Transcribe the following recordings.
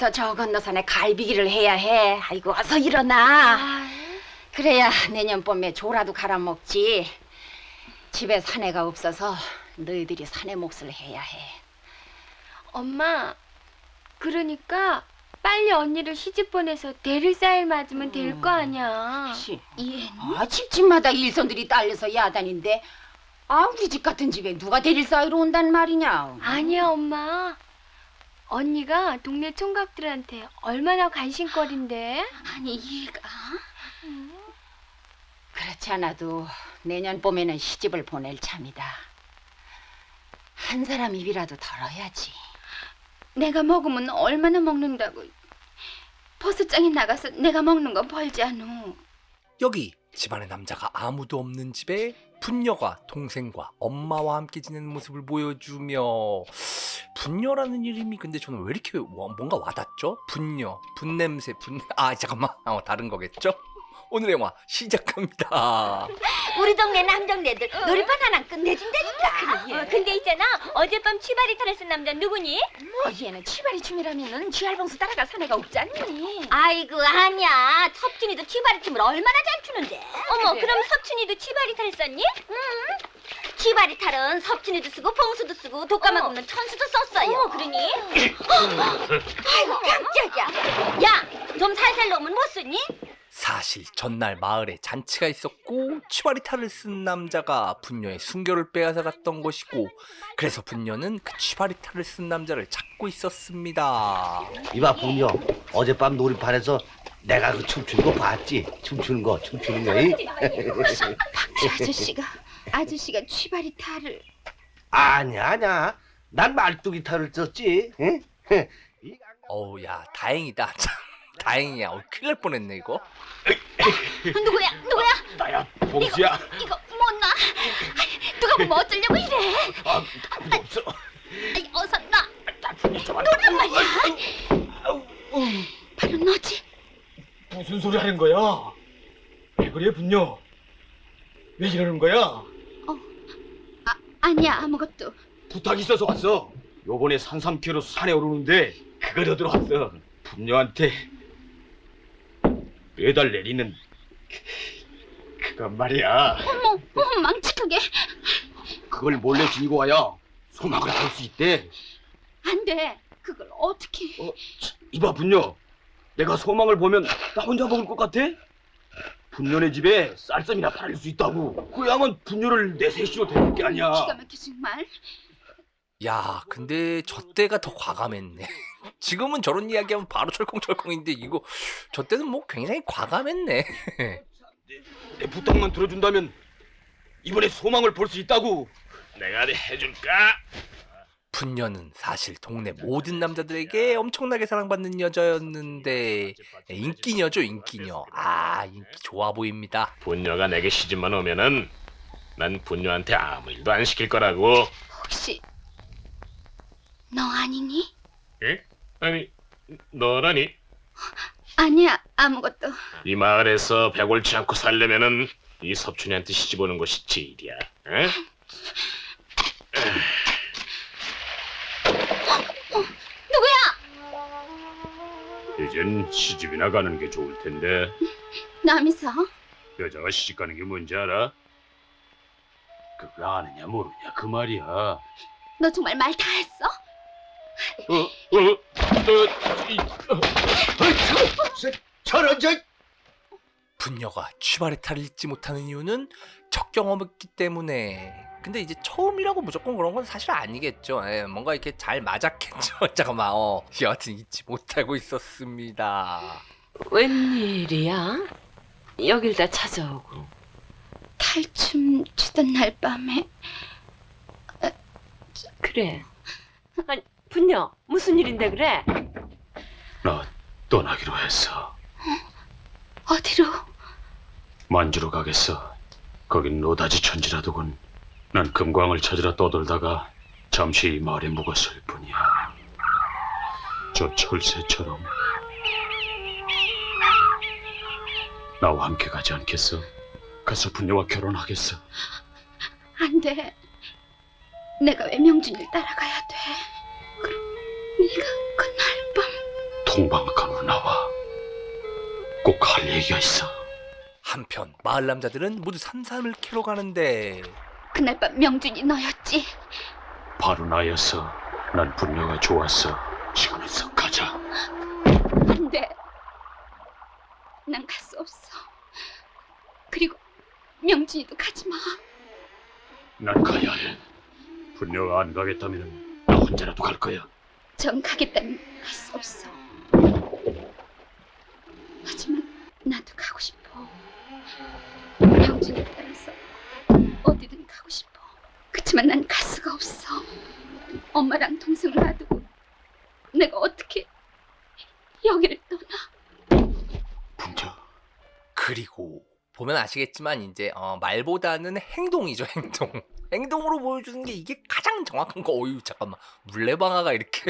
오늘부터 저 건너산에 갈비기를 해야 해. 아이고 어서 일어나. 그래야 내년 봄에 조라도 갈아 먹지. 집에 사내가 없어서 너희들이 사내 몫을 해야 해. 엄마, 그러니까 빨리 언니를 시집 보내서 대를 쌀 맞으면 될 거 아니야. 씨, 이해는? 아 집집마다 일손들이 딸려서 야단인데 아 우리 집 같은 집에 누가 대릴 사이로 온단 말이냐. 아니야, 엄마. 언니가 동네 총각들한테 얼마나 관심거린데? 아니 얘가 그렇지 않아도 내년 봄에는 시집을 보낼 참이다. 한 사람 입이라도 덜어야지. 내가 먹으면 얼마나 먹는다고. 버스장에 나가서 내가 먹는 거 벌지 않어. 여기 집안에 남자가 아무도 없는 집에 분녀가 동생과 엄마와 함께 지내는 모습을 보여주며 분녀라는 이름이 근데 저는 왜 이렇게 와- 뭔가 와닿죠? 분녀, 분냄새, 분... 아 잠깐만 어, 다른 거겠죠? 오늘의 영화 시작합니다 우리 동네 남정네들 놀이판 하나 끝내준다니까. 어, 근데 있잖아, 어젯밤 치바리타를 쓴 남자 누구니? 뭐 얘는 치바리 춤이라면은 쥐알봉수 따라갈 사내가 없잖니. 아이고 아니야. 섭준이도 치바리 춤을 얼마나 잘 추는데. 어머, 그럼 섭춘이도 치바리타를 썼니? 치바리 탈은 섭준이도 쓰고 봉수도 쓰고 독감만 어머. 없는 천수도 썼어요. 어머, 그러니? 아이고 깜짝이야. 야, 좀 살살 놓으면 못 쓰니? 사실 전날 마을에 잔치가 있었고 취바리타를 쓴 남자가 분녀의 순결을 빼앗아 갔던 것이고 그래서 분녀는 그 취바리타를 쓴 남자를 찾고 있었습니다 이봐 분녀 어젯밤 놀이판에서 내가 그 춤추는 거 봤지? 춤추는 거 춤추는 거 이? 아저씨가, 아저씨가 취바리타를. 아니야 아니야 난 말뚝 기타를 썼지 응? 어우 야 다행이다 참 다행이야 어, 큰일 날 뻔했네 이거 누구야? 누구야? 나야 봉수야 이거 못나? 누가 보면 어쩌려고 이래? 아 아무도 없어 아이, 어서 나. 좀 노란 말이야. 바로 너지? 무슨 소리 하는 거야 왜 그래 분녀 왜 이러는 거야 아니야, 아무것도. 부탁 있어서 왔어 요번에 산삼캐로 산에 오르는데 그걸 얻으러 왔어 분녀한테 매달 내리는 그- 그건 말이야 어머, 어머, 망측하게. 그걸 몰래 지니고 와야 소망을 볼수 있대 안 돼. 그걸 어떻게. 어, 치, 이봐 분녀 내가 소망을 보면 나 혼자 먹을 것 같아? 분녀네 집에 쌀쌈이나 팔릴 수 있다고 그야만 분녀를 내 셋이로 데릴 게 아니야 기가 막혀, 정말. 야 근데 저 때가 더 과감했네. 지금은 저런 이야기하면 바로 철컹철컹인데 이거 저 때는 뭐 굉장히 과감했네. 내 부탁만 들어준다면 이번에 소망을 볼 수 있다고. 내가 해줄까? 분녀는 사실 동네 모든 남자들에게 엄청나게 사랑받는 여자였는데 인기녀죠 인기녀. 아 인기 좋아 보입니다. 분녀가 내게 시집만 오면은 난 분녀한테 아무 일도 안 시킬 거라고. 혹시, 너 아니니? 예? 아니 너라니? 아니야, 아무것도. 이 마을에서 배 옳지 않고 살려면은 이 섭춘이한테 시집 오는 것이 제일이야. 에? 이젠 시집이나 가는 게 좋을 텐데 남이서? 여자가 시집 가는 게 뭔지 알아? 그걸 아느냐 모르냐 그 말이야. 어? 너 정말 말 다 했어? 어? 어? 이, 저런 저 분녀가 취바레타를 잊지 못하는 이유는 첫 경험이기 때문에. 근데 이제 처음이라고 무조건 그런 건 사실 아니겠죠. 예, 뭔가 이렇게 잘 맞았겠죠. 잠깐만 어 여하튼 잊지 못하고 있었습니다. 웬일이야? 여길 다 찾아오고. 탈춤 추던 날 밤에. 그래. 아니 분녀 무슨 일인데 그래? 나 떠나기로 했어. 어디로? 만주로 가겠어. 거긴 노다지 천지라더군. 난 금광을 찾으러 떠돌다가 잠시 이 마을에 묵었을 뿐이야. 저 철새처럼 나와 함께 가지 않겠어? 가서 분녀와 결혼하겠어. 안 돼. 내가 왜 명준이를 따라가야 돼? 그럼 네가 그날 밤 동방간으로 나와. 꼭 할 얘기가 있어. 한편 마을 남자들은 모두 산삼을 캐러 가는데 그날 밤 명준이 너였지. 바로 나였어. 난 분녀가 좋았어. 시간에서 가자. 안 돼. 난 갈 수 없어. 그리고 명준이도 가지 마. 난 가야 해. 분녀가 안 가겠다면 나 혼자라도 갈 거야. 전 가겠다면 갈수 없어. 하지만 나도 가고 싶어. 명준이 따라서 어디든 가고 싶어. 그렇지만 난 갈 수가 없어. 엄마랑 동생을 놔두고 내가 어떻게 여기를 떠나? 분녀. 그리고 보면 아시겠지만 이제 어, 말보다는 행동이죠 행동 행동으로 보여주는 게 이게 가장 정확한 거 어유 잠깐만 물레방아가 이렇게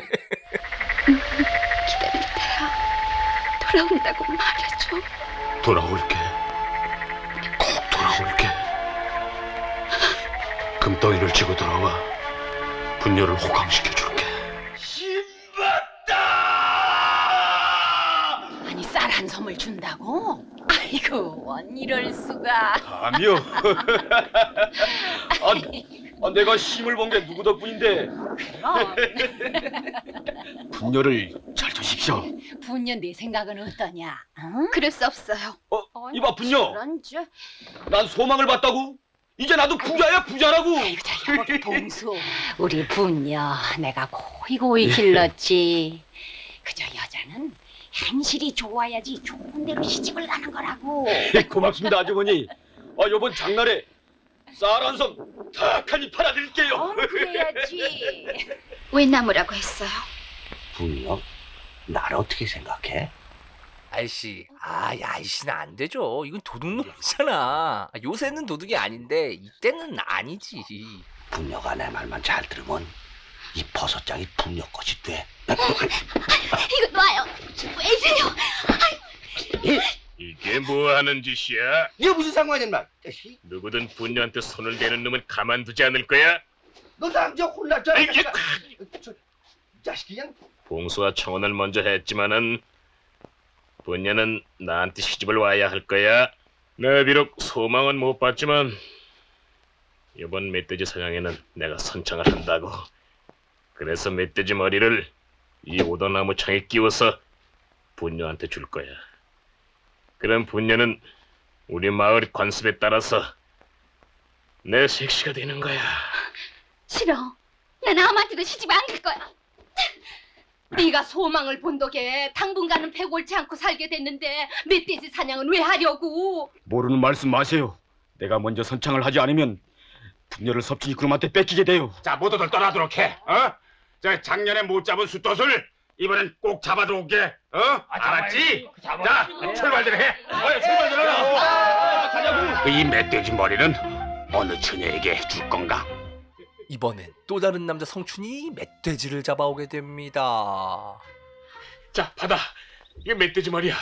기다릴 테야. 돌아온다고 말해줘. 돌아올게. 꼭 돌아올게. 금덩이를 쥐고 돌아와. 분녀를 호강시켜 줄게. 아니 쌀 한 섬을 준다고? 아이고 원 이럴 수가. 감이요. 아, 아, 내가 힘을 본 게 누구 덕분인데 그럼 분녀를 잘 두십시오. 분녀 내 생각은 어떠냐? 응? 그럴 수 없어요. 어, 이봐 분녀. 그런 줄. 난 소망을 봤다고. 이제 나도 부자야 부자라고. 아이고 자 여보 봉수. 우리 분녀 내가 고이 고이 길렀지. 그저 여자는 현실이 좋아야지 좋은 데로 시집을 가는 거라고. 고맙습니다 아주머니. 아 이번 장날에 쌀 한 섬 탁하니 팔아드릴게요. 어, 그래야지. 왜 나무라고 했어요? 분녀? 나를 어떻게 생각해? 아이씨 아 아이씨는 안 되죠 이건 도둑놈이잖아 아, 요새는 도둑이 아닌데 이때는 아니지 분녀가 내 말만 잘 들으면 이 버섯장이 분녀 것이 돼. 이거 놔요. 왜 이래요? 이 게 뭐 하는 짓이야? 이게 무슨 상관이야? 자식. 누구든 분녀한테 손을 대는 놈은 가만두지 않을 거야. 너 남자 혼났잖아. 아이, 이게 저, 자식 그냥 봉수와 청혼을 먼저 했지만은 분녀는 나한테 시집을 와야 할 거야. 내 비록 소망은 못 봤지만 이번 멧돼지 사냥에는 내가 선창을 한다고. 그래서 멧돼지 머리를 이 오도나무 창에 끼워서 분녀한테 줄 거야. 그럼 분녀는 우리 마을 관습에 따라서 내 색시가 되는 거야. 싫어. 난 아무한테도 시집 안 갈 거야. 네가 소망을 본 덕에 당분간은 배 골치 않고 살게 됐는데 멧돼지 사냥은 왜 하려고? 모르는 말씀 마세요. 내가 먼저 선창을 하지 않으면 분녀를 섭진이 그놈한테 뺏기게 돼요. 자, 모두들 떠나도록 해. 어? 저 작년에 못 잡은 숫돛을 이번엔 꼭 잡아들어올게. 어? 알았지? 자, 출발들 해. 어, 출발들 하라. 가자고. 이 멧돼지 머리는 어느 처녀에게 줄 건가? 이번엔 또 다른 남자 성춘이 멧돼지를 잡아오게 됩니다 자, 받아. 이게 멧돼지 머리야.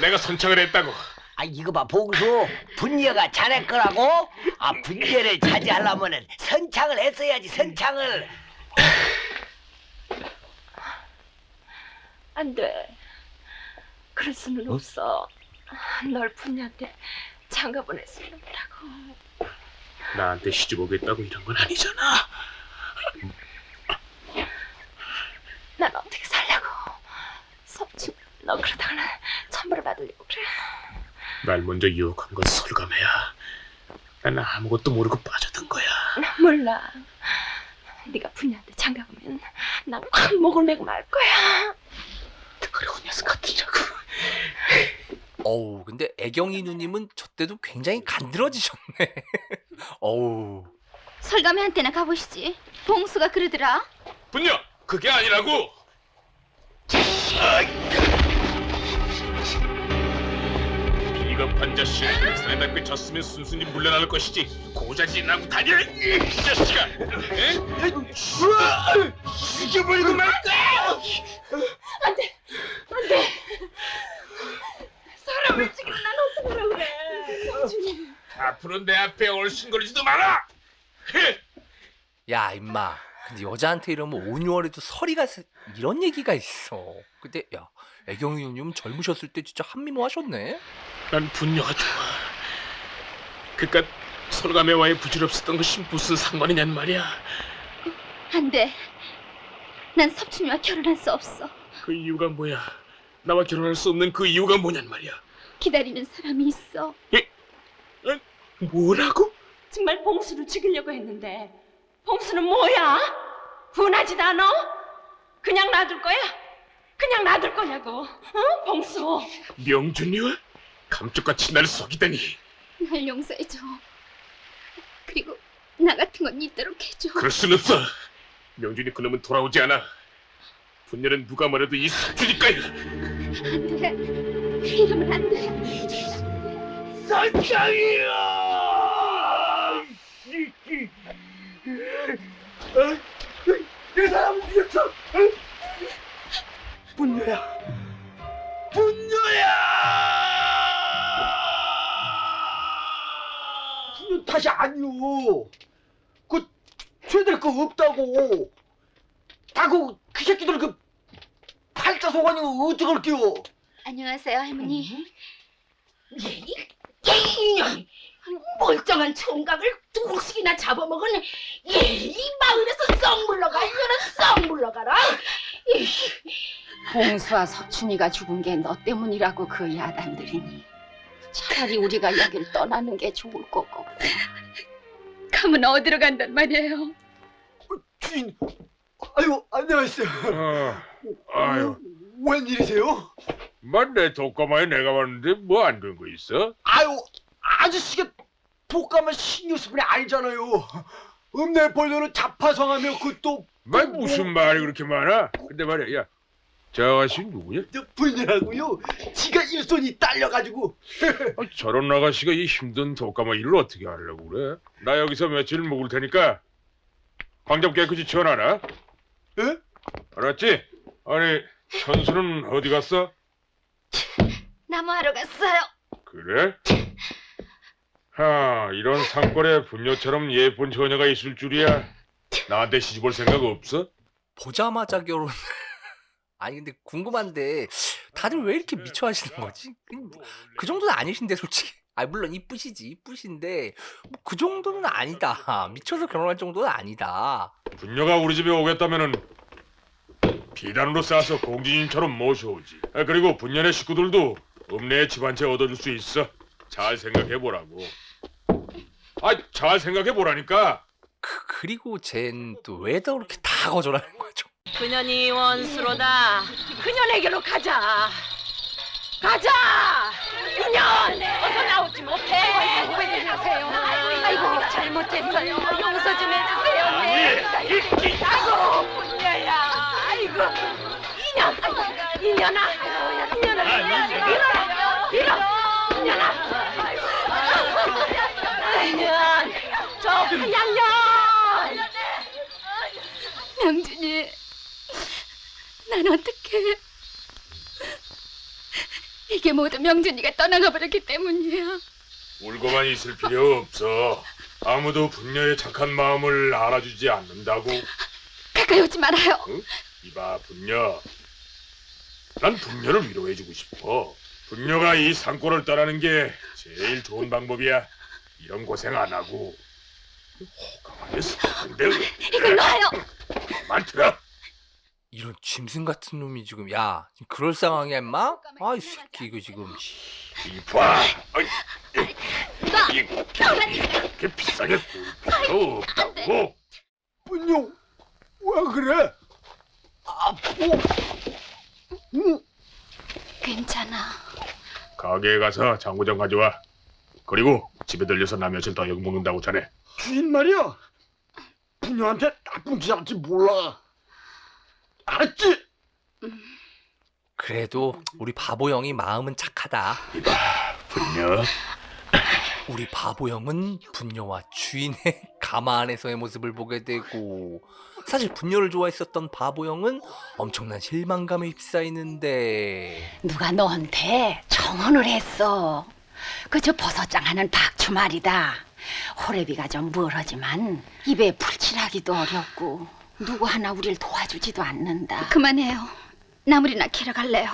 내가 선창을 했다고. 아 이거 봐 봉수 분녀가 자네 거라고? 아 분녀를 차지하려면은 선창을 했어야지 선창을 안 돼. 그럴 수는 없어. 널 분녀한테 장가 수는 없다고. 나한테 시집 오겠다고 이런 건 아니잖아. 난 어떻게 살려고. 섭취, 너 그러다가는 천벌을 받으려고 그래. 날 먼저 유혹한 건 설감해야. 난 아무것도 모르고 빠져든 거야. 난 몰라. 네가 분녀한테 장가 보면 난확 목을 메고 말 거야. 그리고 녀석 같으라고. 어우 근데 애경이 누님은 저 때도 굉장히 간드러지셨네 어우 설감이한테나 가보시지. 봉수가 그러더라. 분녀, 그게 아니라고. 비겁한 자식, 산에다 꿰쳤으면 순순히 물러나는 것이지. 고자지 나고 다녀, 이 자식아. 에? 죽여버리고 말까. 사람을 죽이면 난 어떡하라고 그래. 앞으로 내 앞에 얼씬거리지도 마라. 야 임마 근데 여자한테 이러면 5, 6월에도 서리가 세- 이런 얘기가 있어. 근데 야 애경이 형님 젊으셨을 때 진짜 한미모 하셨네. 난 분녀가 좋아. 그깟 솔가매와의 부질없었던 것이 무슨 상관이냔 말이야. 안 돼. 난 섭춘이와 결혼할 수 없어. 그 이유가 뭐야? 나와 결혼할 수 없는 그 이유가 뭐냔 말이야. 기다리는 사람이 있어. 뭐라고? 정말 봉수를 죽이려고 했는데 봉수는 뭐야? 분하지도 않아? 그냥 놔둘 거야? 그냥 놔둘 거냐고? 어? 봉수. 명준이와 감쪽같이 날 속이다니. 날 용서해줘. 그리고 나 같은 건 있도록 해줘. 그럴 순 없어. 명준이 그놈은 돌아오지 않아. 분녀는 누가 뭐래도 이 석준이 거야. 안 돼. 이러면 안 돼. 선장이야! 내 사람 죽였어! 분녀야! 분녀야! 분녀 탓이 아니오! 그, 죄될 거 없다고! 다그 그 새끼들 그, 팔자 소관이 어쩌걸게요? 안녕하세요, 할머니. 이년 멀쩡한 총각을 두씩이나 잡아먹은 얘이 마을에서 썩 물러가 이년은 썩 물러가라 봉수와 석춘이가 죽은 게 너 때문이라고 그 야단들이니 차라리 우리가 여길 떠나는 게 좋을 거고 가면 어디로 간단 말이에요? 주인, 아유, 안녕하세요. 어, 아유, 웬일이세요? 맞네 독가마에 내가 왔는데 뭐 안 된 거 있어? 아유, 아저씨가 독감은 신경 쓰분이 아니잖아요. 읍내 벌려는 자파성하며 그또 말 무슨 말이 그렇게 많아? 근데 말이야, 야, 저 아가씨 누구냐? 불리라고요. 지가 일손이 딸려가지고. 아, 저런 아가씨가 이 힘든 독가마 일을 어떻게 하려고 그래? 나 여기서 며칠 묵을 테니까 방좀 깨끗이 치워놔라. 예? 알았지? 아니, 천수는 어디 갔어? 나무하러 갔어요. 그래? 하, 이런 산골에 분녀처럼 예쁜 처녀가 있을 줄이야. 나한테 시집올 생각 없어? 보자마자 결혼. 아니 근데 궁금한데 다들 왜 이렇게 미쳐 하시는 거지? 그- 그 정도는 아니신데 솔직히. 아 물론 이쁘시지 이쁘신데 뭐 그 정도는 아니다. 미쳐서 결혼할 정도는 아니다. 분녀가 우리 집에 오겠다면은 비단으로 싸서 공주님처럼 모셔오지. 아, 그리고 분녀네 식구들도 읍내에 집한 채 얻어줄 수 있어. 잘 생각해 보라고. 아, 잘 생각해 보라니까. 그, 그리고 쟨 또왜더 그렇게 다 거절하는 거죠? 그년이 원수로다. 그년에게로 가자. 가자. 그년 어서 나오지 못해. 아이고 왜 그러세요? 아이고 잘못했어요. 용서 좀 해주세요. 네. 아이고 분녀야. 아이고 이년 이년아. 이년아. 이년아. 이년. 이년아. 이년. 저 하얀 년. 명준이, 난 어떻게? 이게 모두 명준이가 떠나가 버렸기 때문이야. 울고만 있을 필요 없어. 아무도 분녀의 착한 마음을 알아주지 않는다고. 가까이 오지 말아요. 이봐, 분녀. 난 분녀를 위로해주고 싶어. 분녀가 이 산골을 떠나는 게 제일 좋은 방법이야. 이런 고생 안 하고. 호강하게 사는데 이걸 놔요. 만 들어. 이런 짐승 같은 놈이 지금 야 지금 그럴 상황이야 임마? 아이 새끼 이거 지금 이봐. 어이, 이- 이렇게 비싸게 볼 필요 없다고. 분녀, 왜 그래? 아프. 응? 괜찮아. 가게에 가서 장고장 가져와. 그리고 집에 들려서 나 며칠 더 욕먹는다고 전해. 주인 말이야. 분녀한테 나쁜 짓 할지 몰라. 알았지? 그래도 우리 바보 형이 마음은 착하다. 분녀. 우리 바보 형은 분녀와 주인의 가마 안에서의 모습을 보게 되고 사실 분녀를 좋아했었던 바보 형은 엄청난 실망감에 휩싸이는데 누가 너한테 청혼을 했어. 그저 버섯장 하는 박주 말이다. 호래비가 좀 멀어지만 입에 풀칠하기도 어렵고 누구 하나 우리를 도와주지도 않는다. 그만해요. 나물이나 캐러 갈래요.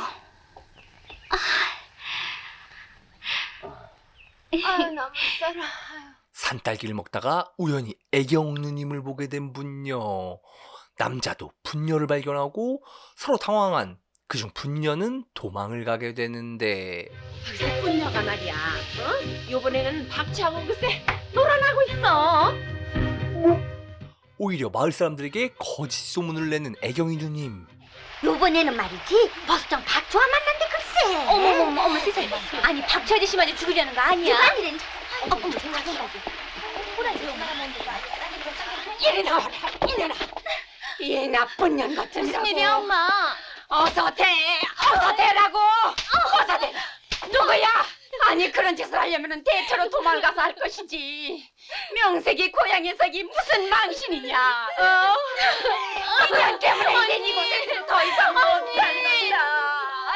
산딸기를 먹다가 우연히 애경 누님을 보게 된 분녀. 남자도 분녀를 발견하고 서로 당황한 그중 분녀는 도망을 가게 되는데 분녀가 말이야. 어? 요번에는 박치하고 글쎄 놀아나고 있어. 오히려 마을 사람들에게 거짓 소문을 내는 애경이 누님. 요번에는 말이지 버스장 박초아 만난데 글쎄 어머머머, 어머, 세상에. 아니 박초 아저씨 마저 죽이려는 거 아니야? 아니래 어머 생각해 이리 나와라. 이리 나. 이 나쁜 년 같으니라고. 무슨 일이야 엄마 어서 대. 어서 대라고. 어서 대. 누구야? 아니 그런 짓을 하려면 대처로 도망을 가서 할 것이지. 명색이 고향에서기 무슨 망신이냐? 어? 인연 때문에 이젠 이곳에서 더 이상 못 살는다.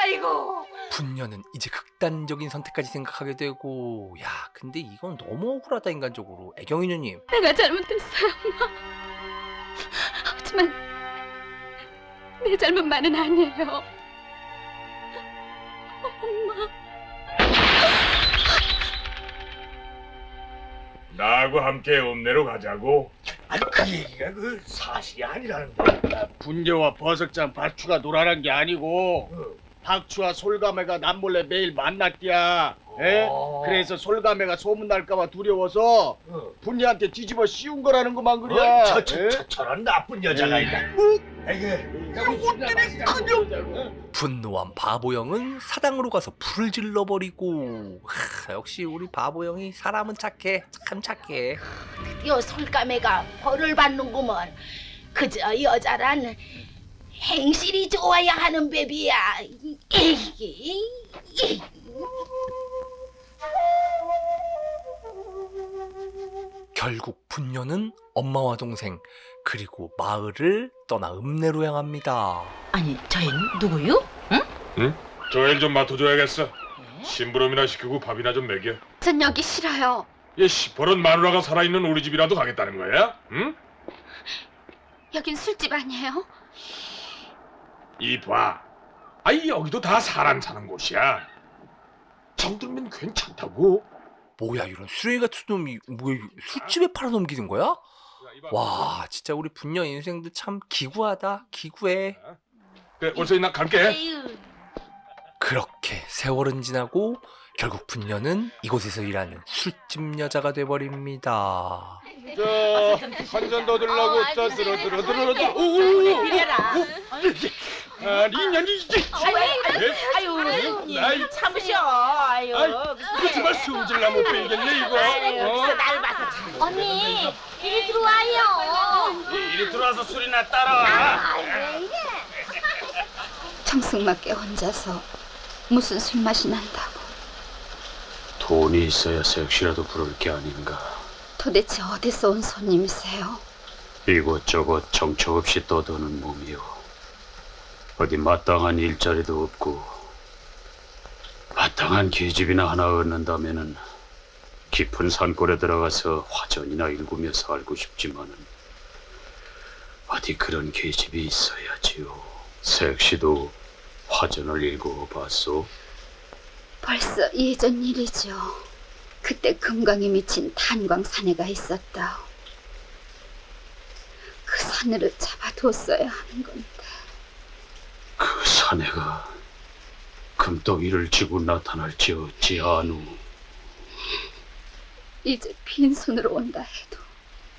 아이고. 분녀는 이제 극단적인 선택까지 생각하게 되고 야 근데 이건 너무 억울하다 인간적으로 애경이 누님 내가 잘못했어요, 엄마. 하지만 내 잘못만은 아니에요. 엄마. 나하고 함께 읍내로 가자고. 아니 그 얘기가 그 사실이 아니라는데. 분녀와 버석장 박추가 놀아난 게 아니고 박추와 솔가매가 남몰래 매일 만났디야. 에? 그래서 솔가매가 소문날까봐 두려워서 분녀한테 뒤집어 씌운 거라는 거만 그래. 어, 저, 저, 저, 저런 나쁜 여자가 있다. 에이, 분노한 바보형은 사당으로 가서 불을 질러버리고 하, 역시 우리 바보형이 사람은 착해 참 착해 요 솔까매가 벌을 받는구먼. 그저 여자란 행실이 좋아야 하는 베비야. 에이, 에이. 결국 분녀는 엄마와 동생 그리고 마을을 떠나 읍내로 향합니다 아니 저희 누구요? 저일 좀 맡아줘야겠어. 심부름이나 시키고 밥이나 좀 먹여. 전 여기 싫어요. 얘 시퍼런 마누라가 살아있는 우리 집이라도 가겠다는 거야? 응? 여긴 술집 아니에요? 이봐. 아이 여기도 다 사람 사는 곳이야. 정들면 괜찮다고. 뭐야 이런 쓰레기 같은 놈이 뭐야 술집에 팔아넘기는 거야? 와 진짜 우리 분녀 인생도 참 기구하다 기구해. 그래, 어서 나? 갈게. 그렇게 세월은 지나고 결국 분녀는 이곳에서 일하는 술집 여자가 돼버립니다. 자한 잔 더 들라고 자 들어 들어 들어 들어. 이래라. 아 인연이 이제. 아유, 아이 참으셔. 아유. 아이, 이거 정말 승질나 못 빼겠네 이거. 어? 날 봐서 참. 언니 이리 들어와요 이리 들어와서 술이나 따라와. 청승맞게 혼자서 무슨 술 맛이 난다고. 돈이 있어야 섹시라도 부를 게 아닌가. 도대체 어디서 온 손님이세요? 이곳저곳 정처 없이 떠도는 몸이요. 어디 마땅한 일자리도 없고 마땅한 계집이나 하나 얻는다면은 깊은 산골에 들어가서 화전이나 일구며 살고 싶지만은 어디 그런 계집이 있어야지요. 섹시도 화전을 일구어봤소. 벌써 예전 일이죠. 그때 금강에 미친 탄광 사내가 있었다. 그 사내를 잡아뒀어야 하는 건데. 그 사내가 금덩이를 쥐고 나타날지 어찌 아누. 이제 빈손으로 온다 해도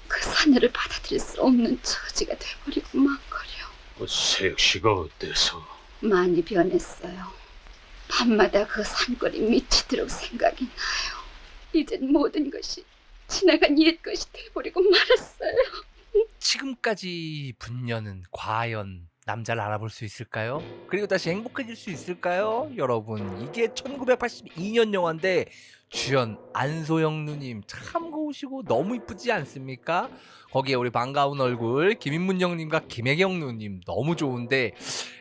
그 사내를 받아들일 수 없는 처지가 돼버리고 망거려. 그 섹시가 어때서? 많이 변했어요. 밤마다 그 산골이 미치도록 생각이 나요. 이젠 모든 것이 지나간 옛 것이 돼버리고 말았어요. 지금까지 분녀는 과연 남자를 알아볼 수 있을까요? 그리고 다시 행복해질 수 있을까요? 여러분 이게 1982년 영화인데 주연 안소영 누님 참 고우시고 너무 이쁘지 않습니까? 거기에 우리 반가운 얼굴 김인문 형님과 김혜경 누님 너무 좋은데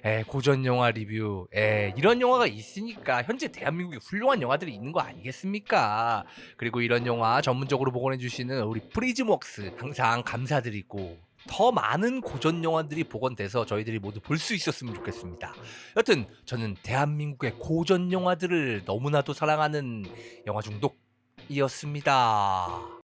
에, 고전 영화 리뷰 에, 이런 영화가 있으니까 현재 대한민국에 훌륭한 영화들이 있는 거 아니겠습니까? 그리고 이런 영화 전문적으로 복원해 주시는 우리 프리즘웍스 항상 감사드리고 더 많은 고전 영화들이 복원돼서 저희들이 모두 볼 수 있었으면 좋겠습니다. 여튼 저는 대한민국의 고전 영화들을 너무나도 사랑하는 영화 중독이었습니다.